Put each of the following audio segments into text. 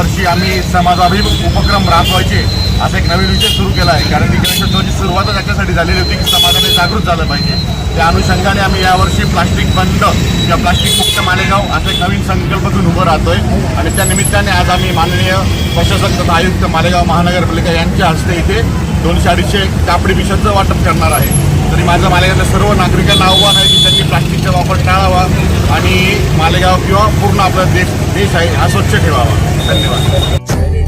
वर्षी यावर्षी आम्ही समाजाभिमुख उपक्रम राबवायचे असा एक नवीन विषय सुरू केला आहे. कारण की गणेशोत्सवाची सुरुवातच याच्यासाठी झालेली होती की समाजाने जागृत झालं पाहिजे. त्या अनुषंगाने आम्ही यावर्षी प्लास्टिक बंद किंवा प्लास्टिक मुक्त मालेगाव असा एक नवीन संकल्प घेऊन उभं राहतोय. आणि त्या निमित्ताने आज आम्ही माननीय प्रशासक तथा आयुक्त मालेगाव महानगरपालिका यांच्या हस्ते इथे दोनशे अडीचशे कापडी पिशाचं वाटप करणार आहे. तरी माझं मालेगावच्या सर्व नागरिकांना आव्हान आहे की त्यांनी प्लास्टिकचा वापर टाळावा आणि मालेगाव किंवा पूर्ण आपला देश देश आहे हा स्वच्छ ठेवावा. धन्यवाद.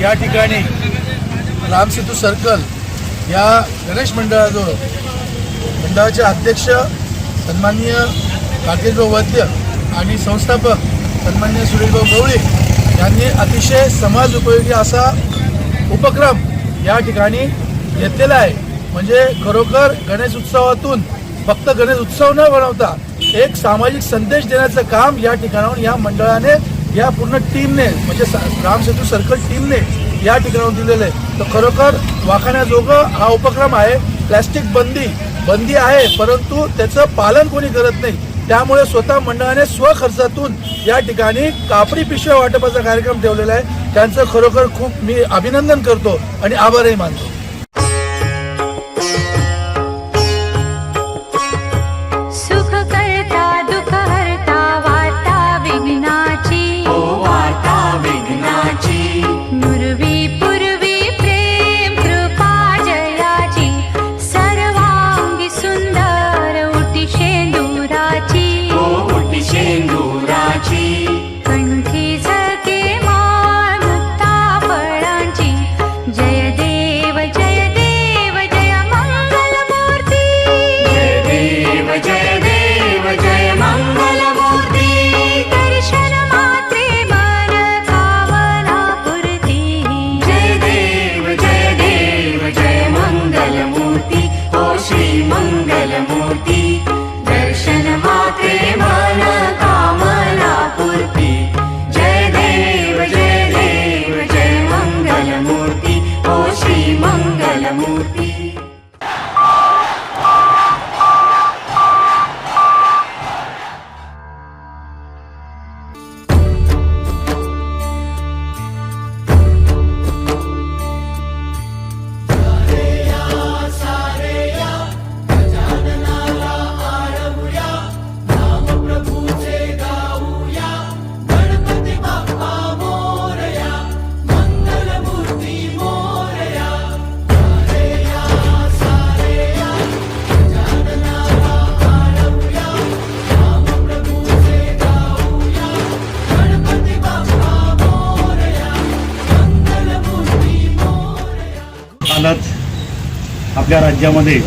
या ठिकाणी रामसेतू सर्कल या गणेश मंडळाजवळ मंडळाचे अध्यक्ष सन्माननीय राकेशभाऊ वैद्य आणि संस्थापक सन्माननीय सुरेशभाऊ गवळे यांनी अतिशय समाज उपयोगी असा उपक्रम या ठिकाणी घेतलेला आहे. म्हणजे खरोखर गणेश उत्सवातून फक्त गणेश उत्सव न बनवता एक सामाजिक संदेश देण्याचं काम या ठिकाणाहून या मंडळाने या पूर्ण टीमने म्हणजे सा- सर्कल टीमने या ठिकाणाहून दिलेलं आहे. तर खरोखर वाखाण्याजोगं हा उपक्रम आहे. प्लॅस्टिक बंदी बंदी आहे परंतु त्याचं पालन कोणी करत नाही. त्यामुळे स्वतः मंडळाने स्वखर्चातून या ठिकाणी कापडी पिशव्या वाटपाचा कार्यक्रम ठेवलेला आहे. त्यांचं खरोखर खूप मी अभिनंदन करतो आणि आभारही मानतो. मंगल आपल्या राज्यामध्ये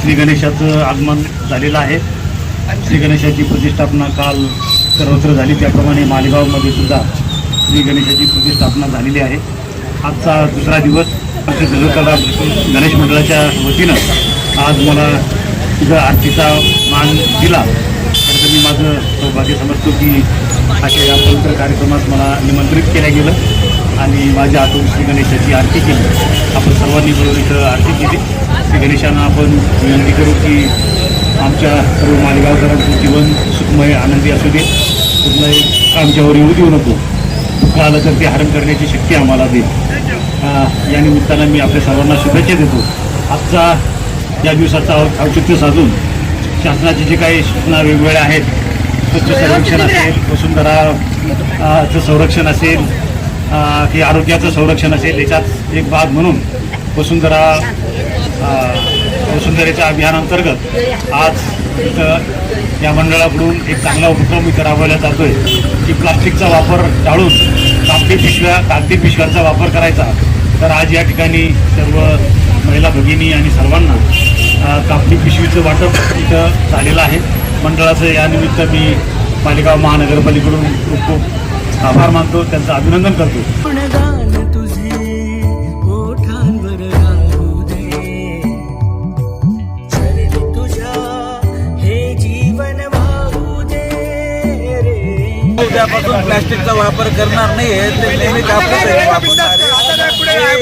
श्री गणेशाचं आगमन झालेलं आहे. श्री गणेशाची प्रतिष्ठापना काल सर्वत्र झाली. त्याप्रमाणे मालेगावमध्ये सुद्धा श्री गणेशाची प्रतिष्ठापना झालेली आहे. आजचा दुसरा दिवस आमच्या जगतकला गणेश मंडळाच्या वतीनं आज मला तिथं आरतीचा मान दिला. तर मी माझं सौभाग्य समजतो की अशा या पवित्र कार्यक्रमात मला निमंत्रित केलं गेलं. आणि माझ्या हातून श्री गणेशाची आरती केली. आपण सर्वांनी मिळून इथं आरती केली. श्री गणेशांना आपण विनंती करू की आमच्या सर्व मालेगावकरांचं जीवन सुखमय आनंदी असू दे. कुठलाही आमच्यावर येऊ देऊ नको. दुःख आलं तर ते हरण करण्याची शक्ती आम्हाला दे. या निमित्तानं मी आपल्या सर्वांना शुभेच्छा देतो. आजचा या दिवसाचा औचित्य साधून शासनाचे जे काही सूचना वेगवेगळ्या आहेत स्वच्छ संरक्षण असेल वसुंधरा अं, चं संरक्षण असेल की आरोग्याचं संरक्षण असेल याच्यात एक भाग म्हणून वसुंधरा वसुंधरेच्या अभियानांतर्गत आज इथं या मंडळाकडून एक चांगला उपक्रम इथं राबवला आहे की प्लास्टिकचा वापर टाळून कागदी पिशव्या कागदी पिशव्यांचा वापर करायचा. तर आज या ठिकाणी सर्व महिला भगिनी आणि सर्वांना कापडी पिशवीचं वाटप इथं झालेलं आहे. मंडळाचं यानिमित्त मी मालेगाव महानगरपालिकेकडून खूप खूप आभार मानतो त्यांचं अभिनंदन करतो. गुणगान तुझे ओठांवर गाऊ दे. चरणी तुझ्या हे जीवन वाहू दे रे. उद्यापासून प्लॅस्टिकचा वापर करणार नाहीये ते नेहमी. हे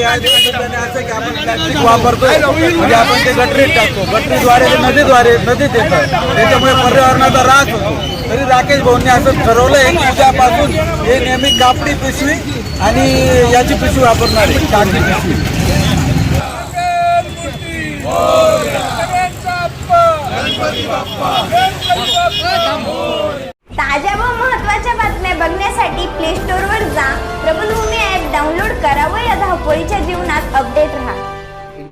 असं की आपण प्लॅस्टिक वापरतोय. म्हणजे आपण ते गटरीत टाकतो. गटरीद्वारे नदीद्वारे नदीत येतं. त्याच्यामुळे पर्यावरणाचा ऱ्हास होतो. तरी राकेश भाऊंनी असं ठरवलंय की उद्यापासून हे नेहमी कापडी पिशवी आणि याची पिशवी वापरणार आहे कागदी पिशवी. ताज्या व महत्त्वाच्या बातम्या बघण्यासाठी प्ले स्टोअरवर जा. प्रबलभूमी ॲप डाउनलोड करा व या धावपळीच्या जीवनात अपडेट राहा.